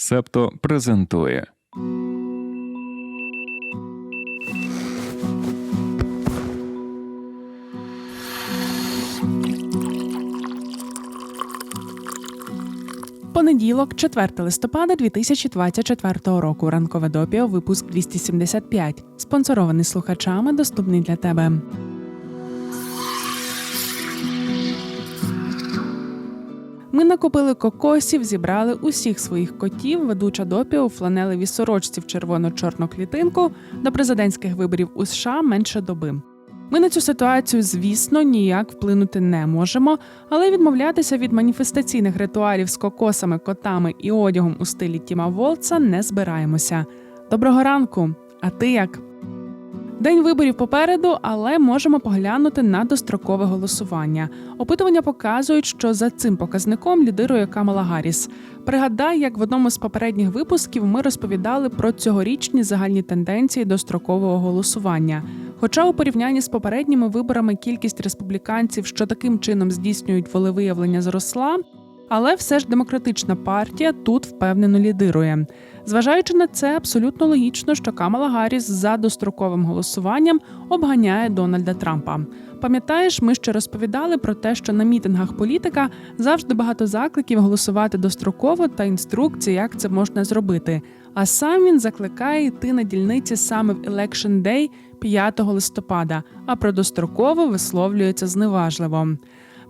Септо презентує. Понеділок, 4 листопада 2024 року. Ранкове допіо, випуск 275. Спонсорований слухачами, доступний для тебе. Ми накупили кокосів, зібрали усіх своїх котів, ведуча допіо у фланелевій сорочці в червоно-чорну клітинку до президентських виборів у США менше доби. Ми на цю ситуацію, звісно, ніяк вплинути не можемо, але відмовлятися від маніфестаційних ритуалів з кокосами, котами і одягом у стилі Тіма Волца не збираємося. Доброго ранку! А ти як? День виборів попереду, але можемо поглянути на дострокове голосування. Опитування показують, що за цим показником лідирує Камала Гарріс. Пригадай, як в одному з попередніх випусків ми розповідали про цьогорічні загальні тенденції дострокового голосування. Хоча у порівнянні з попередніми виборами кількість республіканців, що таким чином здійснюють волевиявлення, зросла, але все ж демократична партія тут впевнено лідирує. Зважаючи на це, абсолютно логічно, що Камала Гарріс за достроковим голосуванням обганяє Дональда Трампа. Пам'ятаєш, ми ще розповідали про те, що на мітингах політика завжди багато закликів голосувати достроково та інструкцій, як це можна зробити. А сам він закликає йти на дільниці саме в Election Day 5 листопада, а про достроково висловлюється зневажливо.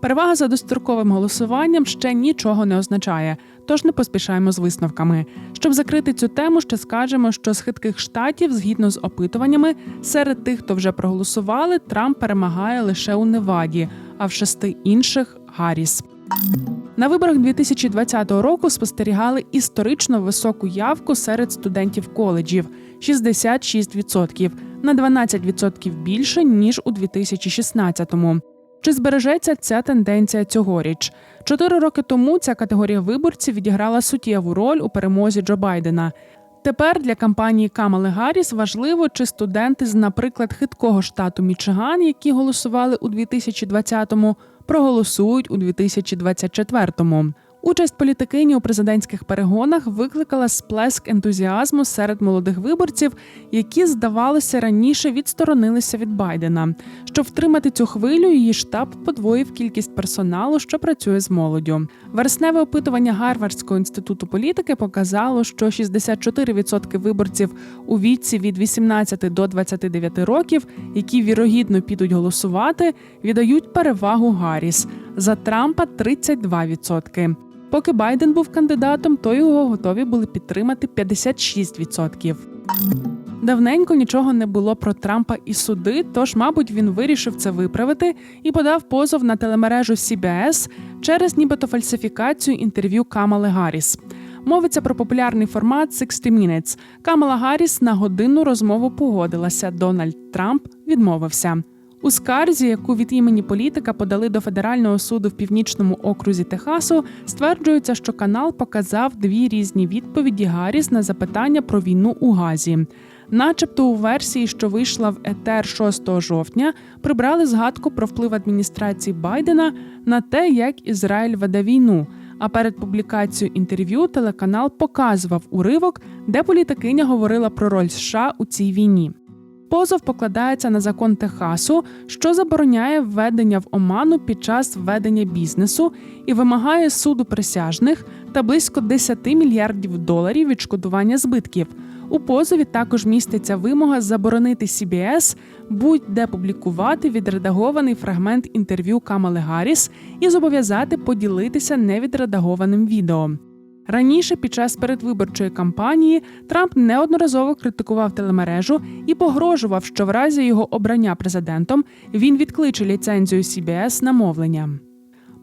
Перевага за достроковим голосуванням ще нічого не означає, тож не поспішаємо з висновками. Щоб закрити цю тему, ще скажемо, що з хитких штатів, згідно з опитуваннями, серед тих, хто вже проголосували, Трамп перемагає лише у Неваді, а в шести інших Гарріс. На виборах 2020 року спостерігали історично високу явку серед студентів коледжів 66%, на 12% більше ніж у 2016-му. Чи збережеться ця тенденція цьогоріч? Чотири роки тому ця категорія виборців відіграла суттєву роль у перемозі Джо Байдена. Тепер для кампанії Камали Гарріс важливо, чи студенти з, наприклад, хиткого штату Мічиган, які голосували у 2020-му, проголосують у 2024-му. Участь політикині у президентських перегонах викликала сплеск ентузіазму серед молодих виборців, які, здавалося, раніше відсторонилися від Байдена. Щоб втримати цю хвилю, її штаб подвоїв кількість персоналу, що працює з молоддю. Вересневе опитування Гарвардського інституту політики показало, що 64% виборців у віці від 18 до 29 років, які вірогідно підуть голосувати, віддають перевагу Гарріс за Трампа 32%. Поки Байден був кандидатом, то його готові були підтримати 56%. Давненько нічого не було про Трампа і суди, тож, мабуть, він вирішив це виправити і подав позов на телемережу CBS через нібито фальсифікацію інтерв'ю Камали Гарріс. Мовиться про популярний формат «60 Minutes». Камала Гарріс на годинну розмову погодилася. Дональд Трамп відмовився. У скарзі, яку від імені політика подали до федерального суду в північному окрузі Техасу, стверджується, що канал показав дві різні відповіді Гарріс на запитання про війну у Газі. Начебто, у версії, що вийшла в етер 6 жовтня, прибрали згадку про вплив адміністрації Байдена на те, як Ізраїль веде війну. А перед публікацією інтерв'ю телеканал показував уривок, де політикиня говорила про роль США у цій війні. Позов покладається на закон Техасу, що забороняє введення в оману під час ведення бізнесу і вимагає суду присяжних та близько 10 мільярдів доларів відшкодування збитків. У позові також міститься вимога заборонити CBS будь-де публікувати відредагований фрагмент інтерв'ю Камали Гарріс і зобов'язати поділитися невідредагованим відео. Раніше, під час передвиборчої кампанії, Трамп неодноразово критикував телемережу і погрожував, що в разі його обрання президентом він відкличе ліцензію CBS на мовлення.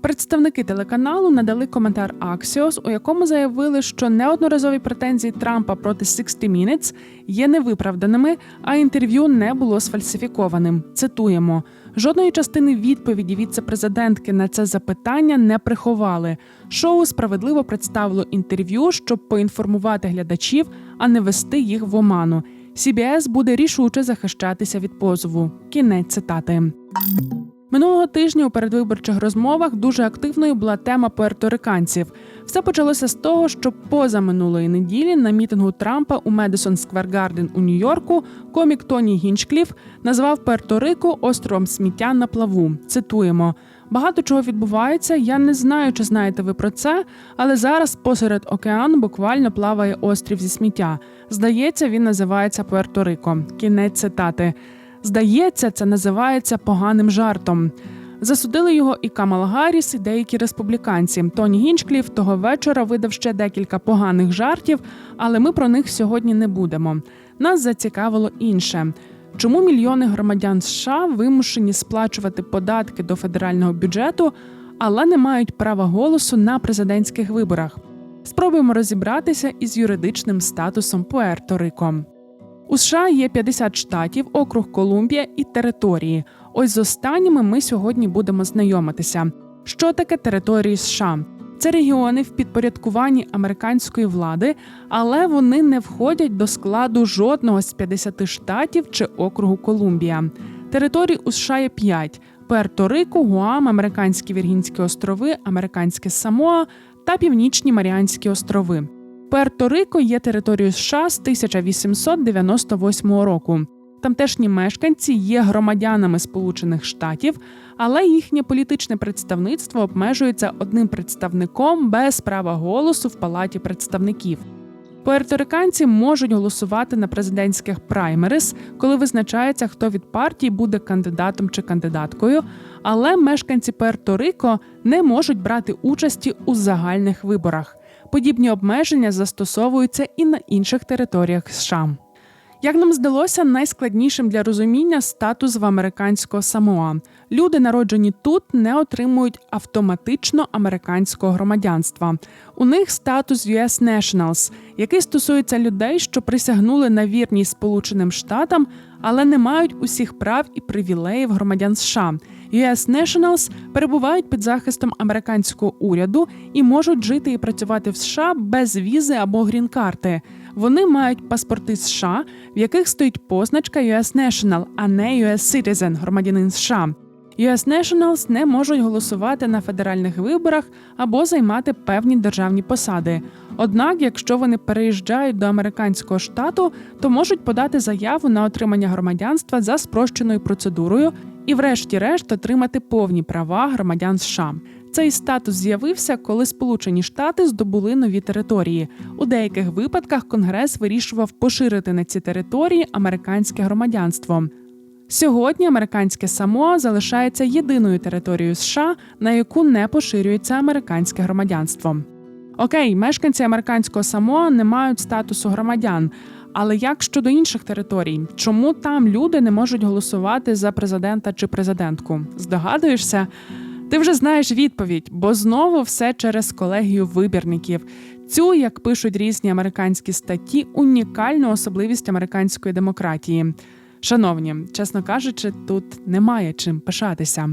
Представники телеканалу надали коментар Axios, у якому заявили, що неодноразові претензії Трампа проти 60 Minutes є невиправданими, а інтерв'ю не було сфальсифікованим. Цитуємо: жодної частини відповіді віце-президентки на це запитання не приховали. Шоу справедливо представило інтерв'ю, щоб поінформувати глядачів, а не вести їх в оману. CBS буде рішуче захищатися від позову. Кінець цитати. Минулого тижня у передвиборчих розмовах дуже активною була тема пуерториканців. Все почалося з того, що поза минулої неділі на мітингу Трампа у Медисон Сквер Гарден у Нью-Йорку комік Тоні Гінчкліф назвав Пуерторико островом сміття на плаву. Цитуємо. Багато чого відбувається. Я не знаю, чи знаєте ви про це, але зараз посеред океану буквально плаває острів зі сміття. Здається, він називається Пуерторико. Кінець цитати. Здається, це називається поганим жартом. Засудили його і Камала Гарріс, і деякі республіканці. Тоні Гінчкліф того вечора видав ще декілька поганих жартів, але ми про них сьогодні не будемо. Нас зацікавило інше. Чому мільйони громадян США вимушені сплачувати податки до федерального бюджету, але не мають права голосу на президентських виборах? Спробуємо розібратися із юридичним статусом Пуерто-Рико. У США є 50 штатів, округ Колумбія і території. Ось з останніми ми сьогодні будемо знайомитися. Що таке території США? Це регіони в підпорядкуванні американської влади, але вони не входять до складу жодного з 50 штатів чи округу Колумбія. Територій у США є 5 – Пуерто-Рико, Гуам, Американські Віргінські острови, Американське Самоа та Північні Маріанські острови. Пуерто-Рико є територією США з 1898 року. Тамтешні мешканці є громадянами Сполучених Штатів, але їхнє політичне представництво обмежується одним представником без права голосу в палаті представників. Пуерториканці можуть голосувати на президентських праймерис, коли визначається, хто від партії буде кандидатом чи кандидаткою, але мешканці Пуерто-Рико не можуть брати участі у загальних виборах. Подібні обмеження застосовуються і на інших територіях США. Як нам здалося, найскладнішим для розуміння статус в американського Самоа. Люди, народжені тут, не отримують автоматично американського громадянства. У них статус US Nationals, який стосується людей, що присягнули на вірність Сполученим Штатам, але не мають усіх прав і привілеїв громадян США. US Nationals перебувають під захистом американського уряду і можуть жити і працювати в США без візи або грін-карти. Вони мають паспорти США, в яких стоїть позначка US National, а не US Citizen – громадянин США. US Nationals не можуть голосувати на федеральних виборах або займати певні державні посади. Однак, якщо вони переїжджають до американського штату, то можуть подати заяву на отримання громадянства за спрощеною процедурою і, врешті-решт, отримати повні права громадян США. Цей статус з'явився, коли Сполучені Штати здобули нові території. У деяких випадках Конгрес вирішував поширити на ці території американське громадянство. Сьогодні американське Самоа залишається єдиною територією США, на яку не поширюється американське громадянство. Окей, мешканці американського Самоа не мають статусу громадян. Але як щодо інших територій, чому там люди не можуть голосувати за президента чи президентку? Здогадуєшся? Ти вже знаєш відповідь, бо знову все через колегію вибірників. Цю, як пишуть різні американські статті, унікальну особливість американської демократії. Шановні, чесно кажучи, тут немає чим пишатися.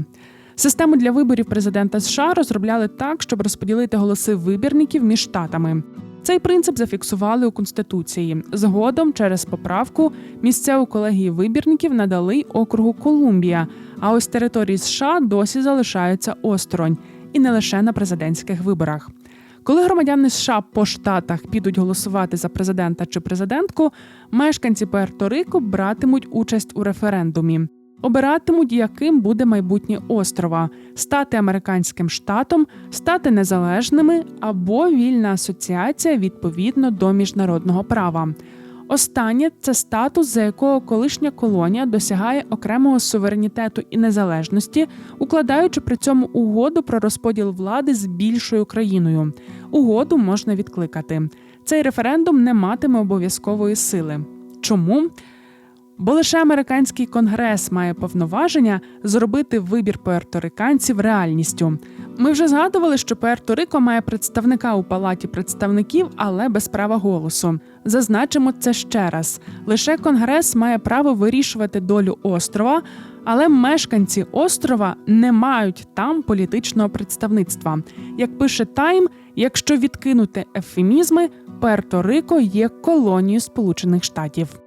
Систему для виборів президента США розробляли так, щоб розподілити голоси вибірників між штатами. Цей принцип зафіксували у конституції. Згодом, через поправку, місцеву колегії вибірників надали округу Колумбія. А ось території США досі залишаються осторонь, і не лише на президентських виборах. Коли громадяни США по штатах підуть голосувати за президента чи президентку, мешканці Пуерто-Рико братимуть участь у референдумі. Обиратимуть, яким буде майбутнє острова, стати американським штатом, стати незалежними або вільна асоціація відповідно до міжнародного права. Останнє це статус, за якого колишня колонія досягає окремого суверенітету і незалежності, укладаючи при цьому угоду про розподіл влади з більшою країною. Угоду можна відкликати. Цей референдум не матиме обов'язкової сили. Чому? Бо лише американський конгрес має повноваження зробити вибір пуерториканців реальністю. Ми вже згадували, що Пуерто-Рико має представника у палаті представників, але без права голосу. Зазначимо це ще раз: лише конгрес має право вирішувати долю острова, але мешканці острова не мають там політичного представництва. Як пише Тайм, якщо відкинути ефемізми, Пуерто-Рико є колонією Сполучених Штатів.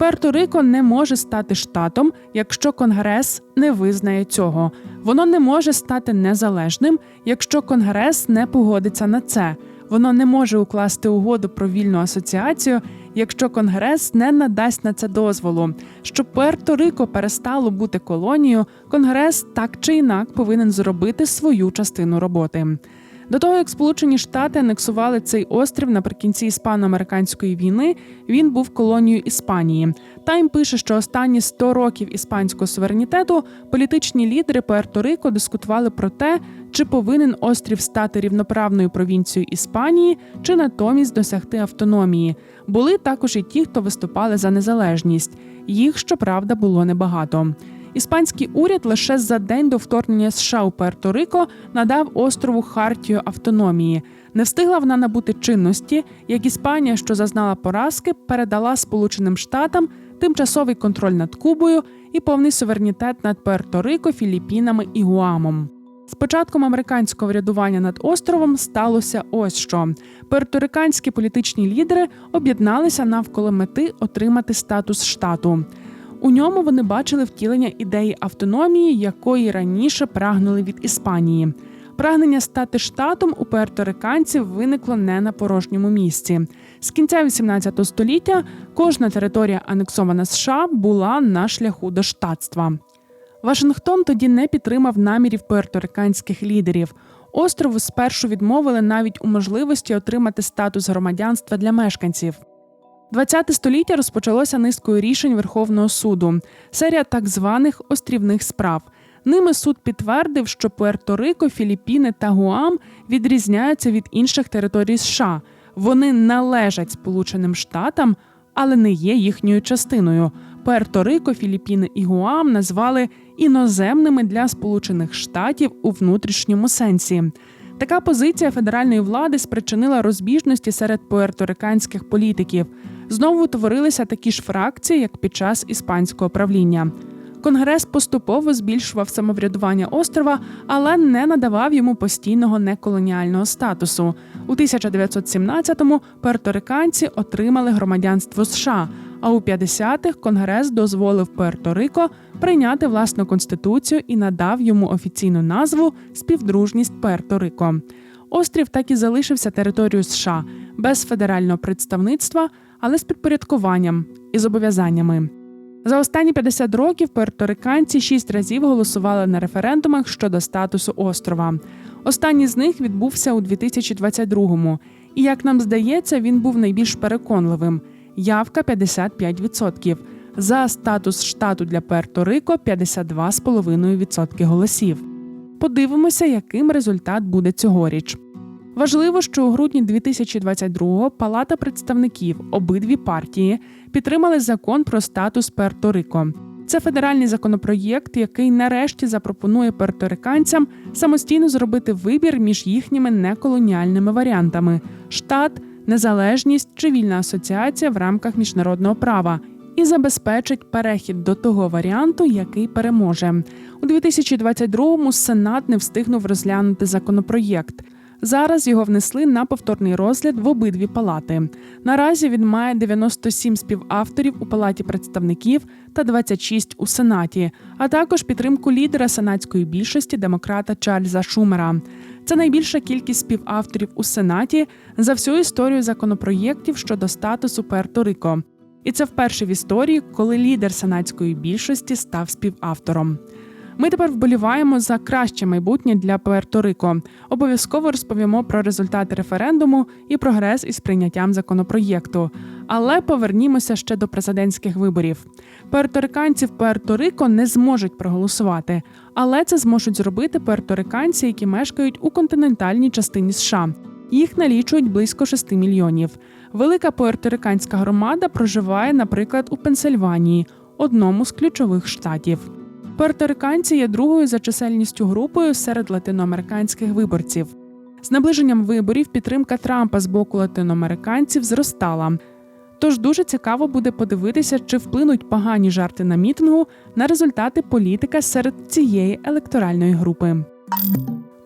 Перто-Рико не може стати штатом, якщо Конгрес не визнає цього. Воно не може стати незалежним, якщо Конгрес не погодиться на це. Воно не може укласти угоду про вільну асоціацію, якщо Конгрес не надасть на це дозволу. Щоб Пуерто-Рико перестало бути колонією, Конгрес так чи інак повинен зробити свою частину роботи. До того як Сполучені Штати анексували цей острів наприкінці іспано-американської війни, він був колонією Іспанії. Тайм пише, що останні 100 років іспанського суверенітету політичні лідери Пуерто-Рико дискутували про те, чи повинен острів стати рівноправною провінцією Іспанії, чи натомість досягти автономії. Були також і ті, хто виступали за незалежність. Їх, щоправда, було небагато. Іспанський уряд лише за день до вторгнення США у Пуерто-Рико надав острову хартію автономії. Не встигла вона набути чинності, як Іспанія, що зазнала поразки, передала Сполученим Штатам тимчасовий контроль над Кубою і повний суверенітет над Пуерто-Рико, Філіппінами і Гуамом. З початком американського врядування над островом сталося ось що: Пуерториканські політичні лідери об'єдналися навколо мети отримати статус штату. У ньому вони бачили втілення ідеї автономії, якої раніше прагнули від Іспанії. Прагнення стати штатом у пуерториканців виникло не на порожньому місці. З кінця 18 століття кожна територія, анексована США, була на шляху до штатства. Вашингтон тоді не підтримав намірів пуерториканських лідерів. Острову спершу відмовили навіть у можливості отримати статус громадянства для мешканців. 20 століття розпочалося низкою рішень Верховного суду, серія так званих острівних справ. Ними суд підтвердив, що Пуерто-Рико, Філіппіни та Гуам відрізняються від інших територій США. Вони належать Сполученим Штатам, але не є їхньою частиною. Пуерто-Рико, Філіппіни і Гуам назвали іноземними для Сполучених Штатів у внутрішньому сенсі. Така позиція федеральної влади спричинила розбіжності серед пуерториканських політиків. Знову утворилися такі ж фракції, як під час іспанського правління. Конгрес поступово збільшував самоврядування острова, але не надавав йому постійного неколоніального статусу. У 1917-му пуерториканці отримали громадянство США. А у 50-х Конгрес дозволив Пуерто-Рико прийняти власну конституцію і надав йому офіційну назву Співдружність Пуерто-Рико. Острів так і залишився територією США без федерального представництва, але з підпорядкуванням і зобов'язаннями. За останні 50 років пуерториканці шість разів голосували на референдумах щодо статусу острова. Останній з них відбувся у 2022-му. І як нам здається, він був найбільш переконливим. Явка 55%. За статус штату для Пуерто-Рико 52,5% голосів. Подивимося, яким результат буде цьогоріч. Важливо, що у грудні 2022-го Палата представників обидві партії підтримали закон про статус Пуерто-Рико. Це федеральний законопроєкт, який нарешті запропонує перториканцям самостійно зробити вибір між їхніми неколоніальними варіантами: штат, незалежність чи вільна асоціація в рамках міжнародного права. І забезпечить перехід до того варіанту, який переможе у 2022-му Сенат не встигнув розглянути законопроєкт. Зараз його внесли на повторний розгляд в обидві палати. Наразі він має 97 співавторів у палаті представників та 26 у сенаті, а також підтримку лідера сенатської більшості демократа Чарльза Шумера. Це найбільша кількість співавторів у сенаті за всю історію законопроєктів щодо статусу Пуерто-Рико. І це вперше в історії, коли лідер сенатської більшості став співавтором. Ми тепер вболіваємо за краще майбутнє для Пуерто-Рико. Обов'язково розповімо про результати референдуму і прогрес із прийняттям законопроєкту. Але повернімося ще до президентських виборів. Пуерториканці в Пуерто-Рико не зможуть проголосувати, але це зможуть зробити пуерториканці, які мешкають у континентальній частині США. Їх налічують близько 6 мільйонів. Велика пуерториканська громада проживає, наприклад, у Пенсильванії, одному з ключових штатів. Пуерториканці є другою за чисельністю групою серед латиноамериканських виборців. З наближенням виборів підтримка Трампа з боку латиноамериканців зростала. Тож дуже цікаво буде подивитися, чи вплинуть погані жарти на мітингу на результати політика серед цієї електоральної групи.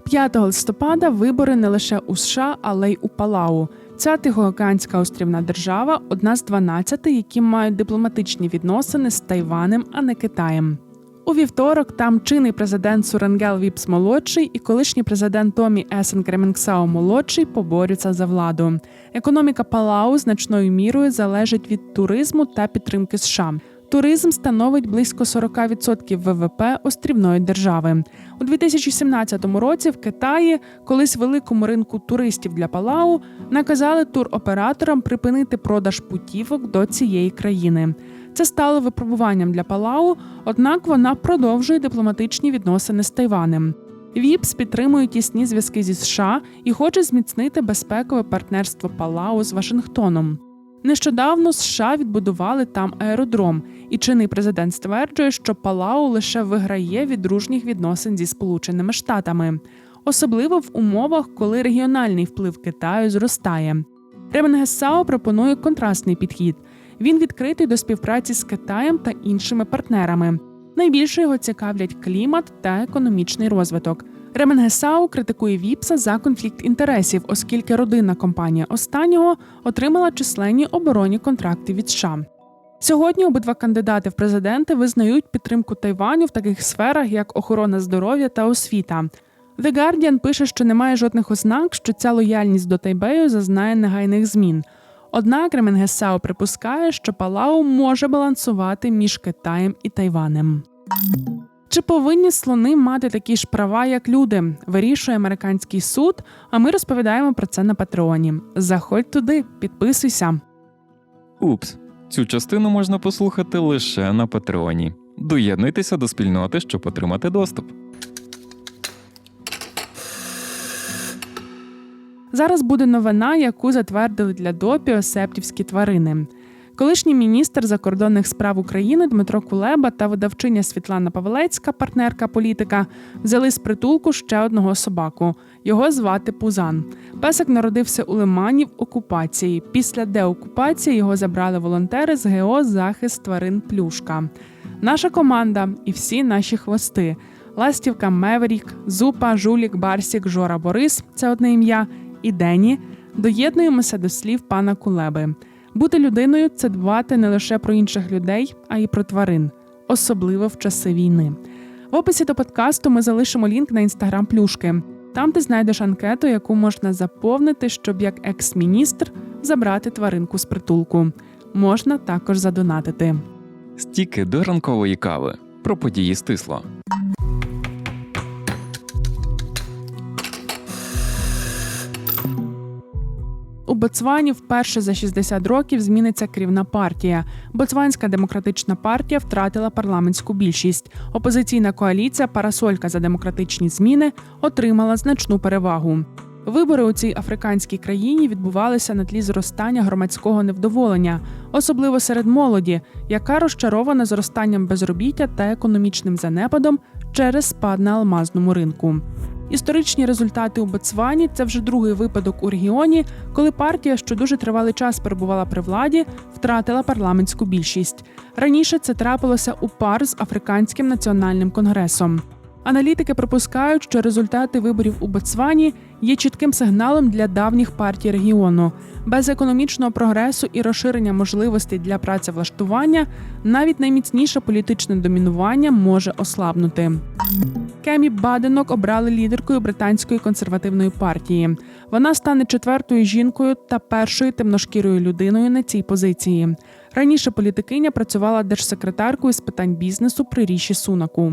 5 листопада вибори не лише у США, але й у Палау. Ця тихоокеанська острівна держава одна з 12, які мають дипломатичні відносини з Тайванем, а не Китаєм. У вівторок там чинний президент Суренгел Віпс молодший і колишній президент Томі Есен Кременксао молодший поборються за владу. Економіка Палау значною мірою залежить від туризму та підтримки США. Туризм становить близько 40% ВВП острівної держави. У 2017 році в Китаї, колись великому ринку туристів для Палау, наказали туроператорам припинити продаж путівок до цієї країни. Це стало випробуванням для Палау, однак вона продовжує дипломатичні відносини з Тайванем. ВІПС підтримує тісні зв'язки зі США і хоче зміцнити безпекове партнерство Палау з Вашингтоном. Нещодавно США відбудували там аеродром, і чинний президент стверджує, що Палау лише виграє від дружніх відносин зі Сполученими Штатами, особливо в умовах, коли регіональний вплив Китаю зростає. Ременгесао пропонує контрастний підхід. Він відкритий до співпраці з Китаєм та іншими партнерами. Найбільше його цікавлять клімат та економічний розвиток. Ременгесау критикує Віпса за конфлікт інтересів, оскільки родинна компанія останнього отримала численні оборонні контракти від США. Сьогодні обидва кандидати в президенти визнають підтримку Тайваню в таких сферах, як охорона здоров'я та освіта. The Guardian пише, що немає жодних ознак, що ця лояльність до Тайбею зазнає негайних змін. Однак Ременгесао припускає, що Палау може балансувати між Китаєм і Тайванем. Чи повинні слони мати такі ж права, як люди? Вирішує американський суд. А ми розповідаємо про це на Патреоні. Заходь туди, підписуйся. Упс, цю частину можна послухати лише на Патреоні. Доєднуйтеся до спільноти, щоб отримати доступ. Зараз буде новина, яку затвердили для допі осептівські тварини. Колишній міністр закордонних справ України Дмитро Кулеба та видавчиня Світлана Павелецька, партнерка політика, взяли з притулку ще одного собаку. Його звати Пузан. Песик народився у Лимані в окупації. Після деокупації його забрали волонтери з ГО Захист тварин Плюшка. Наша команда і всі наші хвости. Ластівка Меверік, Зупа, Жулік, Барсік, Жора Борис це одне ім'я. І Дені доєднуємося до слів пана Кулеби. Бути людиною це дбати не лише про інших людей, а й про тварин, особливо в часи війни. В описі до подкасту ми залишимо лінк на інстаграм плюшки. Там ти знайдеш анкету, яку можна заповнити, щоб як екс-міністр забрати тваринку з притулку. Можна також задонатити. Стіки до ранкової кави. Про події стисло. У Ботсвані вперше за 60 років зміниться керівна партія. Ботсванська демократична партія втратила парламентську більшість. Опозиційна коаліція Парасолька за демократичні зміни отримала значну перевагу. Вибори у цій африканській країні відбувалися на тлі зростання громадського невдоволення, особливо серед молоді, яка розчарована зростанням безробіття та економічним занепадом через спад на алмазному ринку. Історичні результати у Ботсвані це вже другий випадок у регіоні, коли партія, що дуже тривалий час перебувала при владі, втратила парламентську більшість. Раніше це трапилося у пар з Африканським національним конгресом. Аналітики припускають, що результати виборів у Ботсвані є чітким сигналом для давніх партій регіону. Без економічного прогресу і розширення можливостей для працевлаштування навіть найміцніше політичне домінування може ослабнути. Кемі Баденок обрали лідеркою британської консервативної партії. Вона стане четвертою жінкою та першою темношкірою людиною на цій позиції. Раніше політикиня працювала держсекретаркою з питань бізнесу при ріші Сунаку.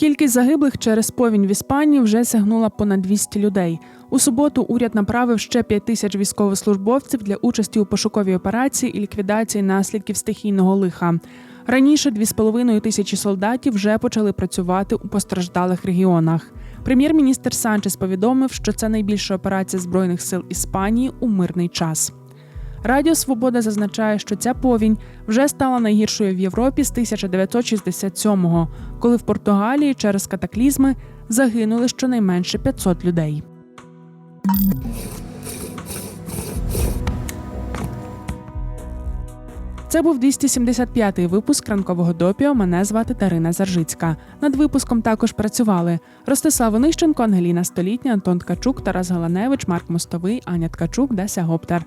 Кількість загиблих через повінь в Іспанії вже сягнула понад 200 людей. У суботу уряд направив ще 5 тисяч військовослужбовців для участі у пошуковій операції і ліквідації наслідків стихійного лиха. Раніше 2,5 тисячі солдатів вже почали працювати у постраждалих регіонах. Прем'єр-міністр Санчес повідомив, що це найбільша операція збройних сил Іспанії у мирний час. Радіо Свобода зазначає, що ця повінь вже стала найгіршою в Європі з 1967-го, коли в Португалії через катаклізми загинули щонайменше 500 людей. Це був 275-й випуск ранкового допіо. Мене звати Дарина Заржицька. Над випуском також працювали Ростислав Онищенко, Ангеліна Столітня, Антон Ткачук, Тарас Галаневич, Марк Мостовий, Аня Ткачук, Деся Гоптер.